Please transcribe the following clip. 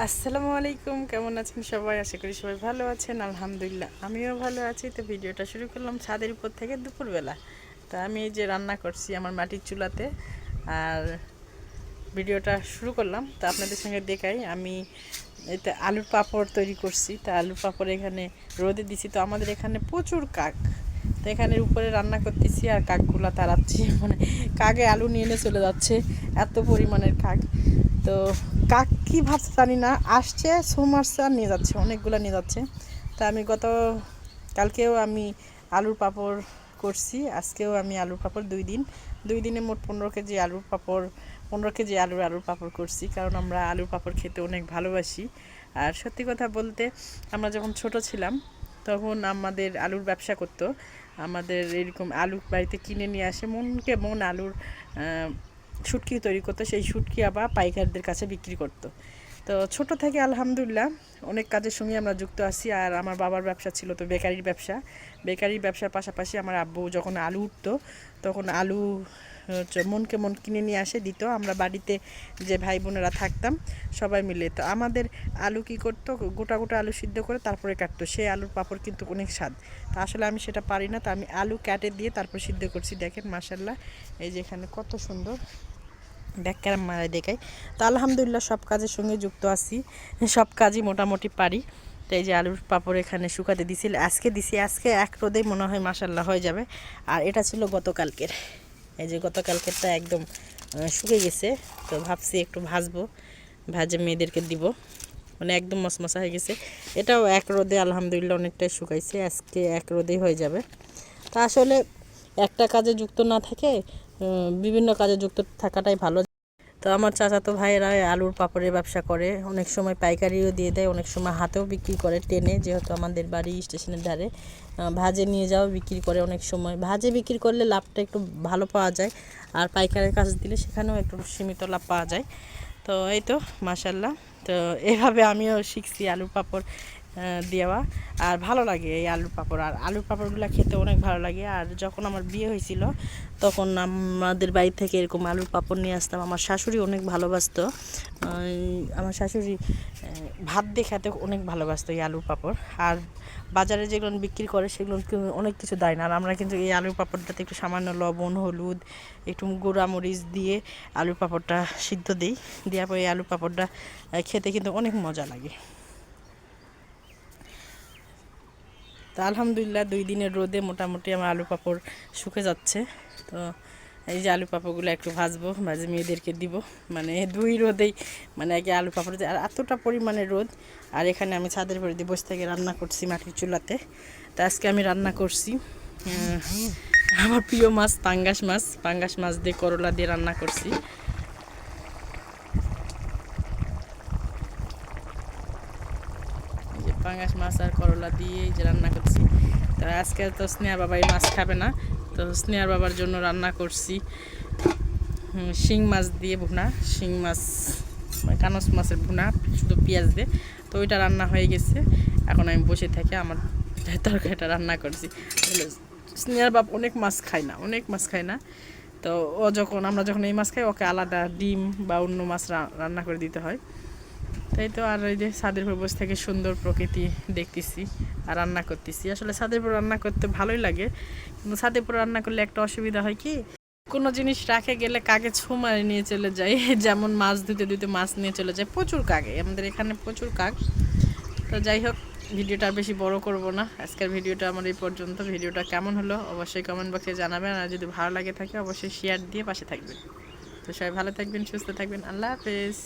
আসসালামু আলাইকুম, কেমন আছেন সবাই? আশা করি সবাই ভালো আছেন, আলহামদুলিল্লাহ। আমিও ভালো আছি। তো ভিডিওটা শুরু করলাম ছাদের উপর থেকে দুপুরবেলা। তা আমি এই যে রান্না করছি আমার মাটির চুলাতে, আর ভিডিওটা শুরু করলাম। তা আপনাদের সঙ্গে দেখাই, আমি এতে আলুর পাঁপড় তৈরি করছি। তা আলুর পাঁপড় এখানে রোদে দিছি। তো আমাদের এখানে প্রচুর কাক। তো এখানের উপরে রান্না করতেছি আর কাকগুলা তাড়াচ্ছি। মানে কাকে আলু নিয়ে এনে চলে যাচ্ছে, এত পরিমাণের কাক। তো কাক কী ভাবছে জানি না, আসছে ছো মারছে আর নিয়ে যাচ্ছে, অনেকগুলো নিয়ে যাচ্ছে। তা আমি গত, কালকেও আমি আলুর পাঁপড় করছি, আজকেও আমি আলুর পাঁপড় দুই দিন। দুই দিনে মোট পনেরো কেজি আলুর পাঁপড়, পনেরো কেজি আলুর আলুর পাঁপড় করছি, কারণ আমরা আলুর পাঁপড় খেতে অনেক ভালোবাসি। আর সত্যি কথা বলতে, আমরা যখন ছোট ছিলাম, তখন আমাদের আলুর ব্যবসা করতো। আমাদের এরকম আলু বাড়িতে কিনে নিয়ে আসে, মনকে মন আলুর শুটকি তৈরি করতো, সেই শুটকি আবার পাইকারদের কাছে বিক্রি করতো। তো ছোট থেকে আলহামদুলিল্লাহ অনেক কাজের সঙ্গে আমরা যুক্ত আছি আর আমার বাবার ব্যবসা ছিল তো বেকারির ব্যবসা। বেকারির ব্যবসার পাশাপাশি আমার আব্বু যখন আলু উঠতো, তখন আলু মনকে মন কিনে নিয়ে আসে, দিত। আমরা বাড়িতে যে ভাই বোনেরা থাকতাম, সবাই মিলে। তো আমাদের আলু কি করতো, গোটা গোটা আলু সিদ্ধ করে তারপরে কাটতো। সেই আলুর পাঁপড় কিন্তু অনেক স্বাদ। তা আসলে আমি সেটা পারি না, তো আমি আলু কেটে দিয়ে তারপর সিদ্ধ করছি। দেখেন মাসাল্লাহ এই যে এখানে কত সুন্দর কেরাম মারাই দেখাই তো আলহামদুলিল্লাহ সব কাজের সঙ্গে যুক্ত আছি। সব কাজই মোটামুটি পারি। তো এই যে আলুর পাঁপড় এখানে শুকাতে দিছিল আজকে দিছি, আজকে এক রোদে মনে হয় মাসাল্লাহ হয়ে যাবে। আর এটা ছিল গতকালকের। এই যে গতকালকেরটা একদম শুকে গেছে। তো ভাবছি একটু ভাজবো, ভাজে মেয়েদেরকে দিব। মানে একদম মশমশা হয়ে গেছে। এটাও এক রোদে আলহামদুলিল্লাহ অনেকটাই শুকাইছে। আজকে এক রোদেই হয়ে যাবে। তা আসলে একটা কাজে যুক্ত না থেকে বিভিন্ন কাজে যুক্ত থাকাটাই ভালো। তো আমার চাচাতো ভাইয়েরা আলুর পাপড়ের ব্যবসা করে, অনেক সময় পাইকারিও দিয়ে দেয়, অনেক সময় হাতেও বিক্রি করে টেনে, যেহেতু আমাদের বাড়ি স্টেশনের ধারে। ভাজে নিয়ে যাও বিক্রি করে অনেক সময়। ভাজে বিক্রি করলে লাভটা একটু ভালো পাওয়া যায়, আর পাইকারের কাছে দিলে সেখানেও একটু সীমিত লাভ পাওয়া যায়। তো এই তো মাসাল্লাহ তো এভাবে আমিও শিখছি আলুর পাপড়। দেওয়া। আর ভালো লাগে এই আলুর পাঁপড়। আর আলুর পাঁপড়গুলো খেতে অনেক ভালো লাগে। আর যখন আমার বিয়ে হয়েছিল, তখন আমাদের বাড়ি থেকে এরকম আলুর পাঁপড় নিয়ে আসতাম। আমার শাশুড়ি অনেক ভালোবাসতো। আমার শাশুড়ি ভাত দিয়ে খেতে অনেক ভালোবাসতো এই আলুর পাঁপড়। আর বাজারে যেগুলো বিক্রি করে, সেগুলো অনেক কিছু দেয় না। আর আমরা কিন্তু এই আলুর পাঁপড়টাতে একটু সামান্য লবণ, হলুদ, একটু গুঁড়া মরিচ দিয়ে আলুর পাঁপড়টা সিদ্ধ দিই। দেওয়ার পরে এই আলুর পাঁপড়টা খেতে কিন্তু অনেক মজা লাগে। তো আলহামদুলিল্লাহ দুই দিনের রোদে মোটামুটি আমার আলু পাঁপড় শুকে যাচ্ছে। তো এই যে আলু পাঁপড়গুলো একটু ভাজবো, ভাজে মেয়েদেরকে দিব। মানে দুই রোদেই মানে আগে আলু পাঁপড় আর এতটা পরিমাণে রোদ। আর এখানে আমি ছাদের উপরে দিয়ে বসে থেকে রান্না করছি মাটির চুলাতে। তো আজকে আমি রান্না করছি আমার প্রিয় মাছ, পাঙ্গাস মাছ। পাঙ্গাস মাছ দিয়ে করলা দিয়ে রান্না করছি। পাঙ্গাস মাছ আর করলা দিয়েই যে রান্না করছি। তো আজকে তো স্নেহার বাবা এই মাছ খাবে না। তো স্নেহার বাবার জন্য রান্না করছি। শিং মাছ দিয়ে ভুনা। শিং মাছ মানে কানস মাছের ভুনা, শুধু পেঁয়াজ দিয়ে। তো ওইটা রান্না হয়ে গেছে। এখন আমি বসে থেকে আমার তরকারিটা রান্না করছি। স্নেহার বাপ অনেক মাছ খায় না, অনেক মাছ খায় না। তো ও যখন, আমরা যখন এই মাছ খাই, ওকে আলাদা ডিম বা অন্য মাছ রান্না করে দিতে হয়। তাই তো, আর ওই যে ছাদের উপর বসে থেকে সুন্দর প্রকৃতি দেখতেছি আর রান্না করতেছি। আসলে ছাদের উপর রান্না করতে ভালোই লাগে, কিন্তু ছাদের রান্না করলে একটা অসুবিধা হয় কি, কোনো জিনিস রাখে গেলে কাকে ছোমারে নিয়ে চলে যায়, যেমন মাছ ধুতে ধুতে মাছ নিয়ে চলে যায়, প্রচুর কাকে, আমাদের এখানে প্রচুর কাক। তো যাই হোক, ভিডিওটা আর বেশি বড় করব না, আজকের ভিডিওটা আমার এই পর্যন্ত। ভিডিওটা কেমন হলো অবশ্যই কমেন্ট বক্সে জানাবেন, আর যদি ভালো লাগে থাকে অবশ্যই শেয়ার দিয়ে পাশে থাকবেন। তো সবাই ভালো থাকবেন, সুস্থ থাকবেন, আল্লাহ হাফেজ।